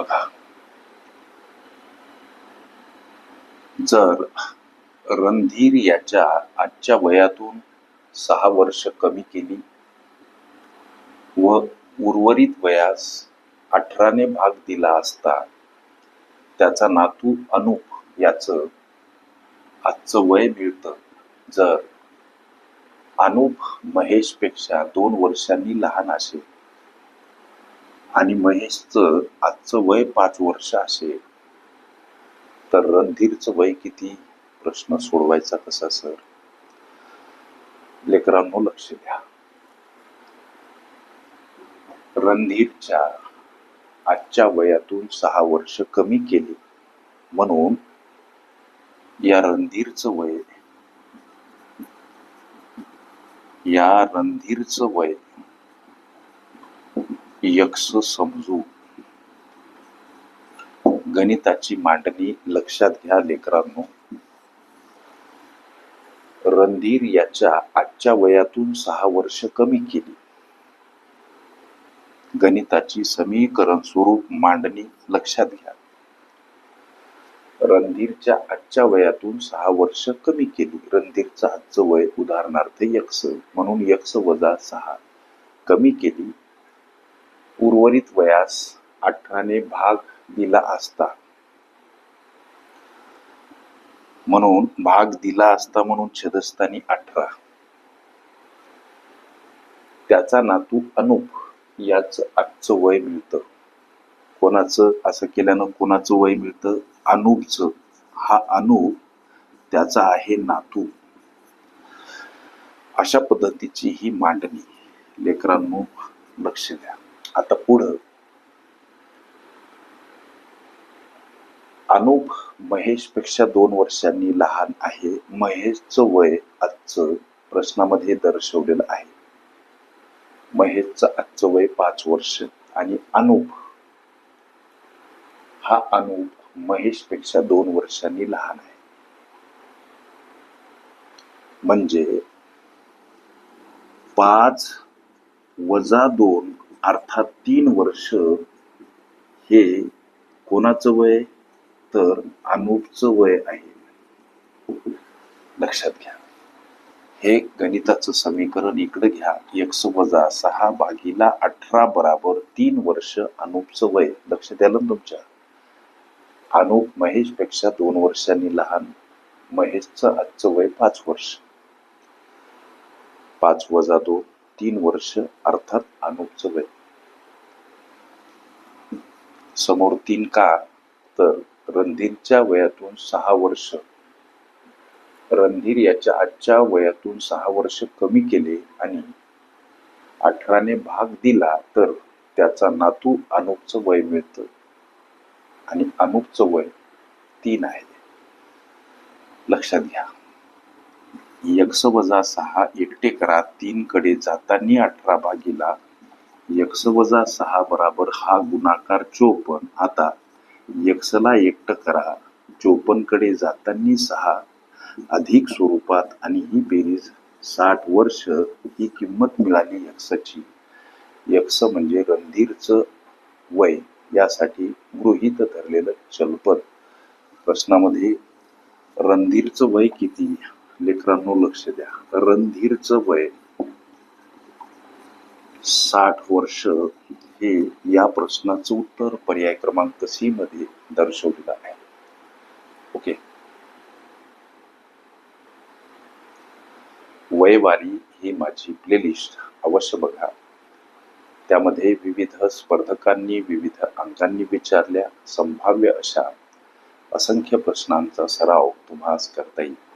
बघा. जर रणधीर याच्या आजच्या वयातून सहा वर्ष कमी केली व उर्वरित वयास अठराने भाग दिला असता त्याचा नातू अनुप याच आजचं वय मिळत. जर अनुप महेशपेक्षा दोन वर्षांनी लहान असेल आणि महेशचं आजचं वय पाच वर्ष असेल तर रणधीरचं वय किती? प्रश्न सोडवायचा कसा सर? लेकरांनो लक्ष द्या. रणधीरच्या आजच्या वयातून सहा वर्ष कमी केले. म्हणून या रणधीरचं वय या रणधीरचं वय यक्ष समजू गणिताची मांडणी लक्षात घ्या लेकरांनो. रणधीर याच्या आजच्या वयातून सहा वर्ष कमी केली. गणिताची समीकरण स्वरूप मांडणी लक्षात घ्या. रणधीरच्या आजच्या वयातून सहा वर्ष कमी केली. रणधीरचं आजचं वय उदाहरणार्थ यक्ष म्हणून यक्ष वजा सहा. कमी केली उर्वरित वयास अठराने भाग दिला असता. म्हणून भाग दिला असता म्हणून छदस्थानी अठरा. त्याचा नातू अनुप याच आजचं वय मिळतं. कोणाचं? असं केल्यानं कोणाचं वय मिळतं? अनुपचं. हा अनुप त्याचा आहे नातू. अशा पद्धतीची ही मांडणी. लेकरांनो लक्ष द्या. आता पुढं. अनुप महेशपेक्षा दोन वर्षांनी लहान आहे. महेशचं वय आजचं प्रश्नामध्ये दर्शवलेलं आहे. महेशचं आजचं वय पाच वर्ष आणि अनुप. हा अनुप महेशपेक्षा दोन वर्षांनी लहान आहे. म्हणजे पाच वजा दोन अर्थात तीन वर्ष हे कोणाचं वय तर अनुपचं वय आहे. लक्षात घ्या. हे गणिताचं समीकरण इकडे घ्या. एक्स वजा सहा भागीला अठरा बराबर तीन वर्ष अनुपचं वय लक्ष द्याल ना तुमच्या. अनुप महेशपेक्षा दोन वर्षांनी लहान. महेशचं आजचं वय पाच वर्ष. पाच वजा दोन तीन वर्ष अर्थात अनुपचं वय समोर तीन का? तर रणधीरच्या वयातून सहा वर्ष. रणधीर याच्या आजच्या वयातून सहा वर्ष कमी केले आणि अठराने भाग दिला तर त्याचा नातू अनुपचं वय मिळतं. आणि अनुपचं वय तीन आहे. लक्षात घ्या. यक्स वजा सहा एकटे करा तीन कडे जाताना अठरा भागीला. यक्स वजा सहा बराबर हा गुणाकार चोपन आता यक्षला एकटं करा चोपनकडे जाताना सहा. अधिक स्वरूपात आणि ही बेरीज साठ वर्ष ही किंमत मिळाली यक्षची. यक्ष म्हणजे रणधीरचं वय यासाठी गृहीत धरलेलं चलपद. प्रश्नामध्ये रणधीरचं वय किती? लेकरांनो लक्ष द्या. रणधीरचं वय साठ वर्ष हे या प्रश्नाचं उत्तर पर्याय क्रमांक सी मध्ये दर्शवलेलं आहे. ओके. वयवारी ही माझी प्लेलिस्ट अवश्य बघा. त्यामध्ये विविध स्पर्धकांनी विविध अंकांनी विचारल्या संभाव्य अशा असंख्य प्रश्नांचा सराव तुम्हास करता येईल.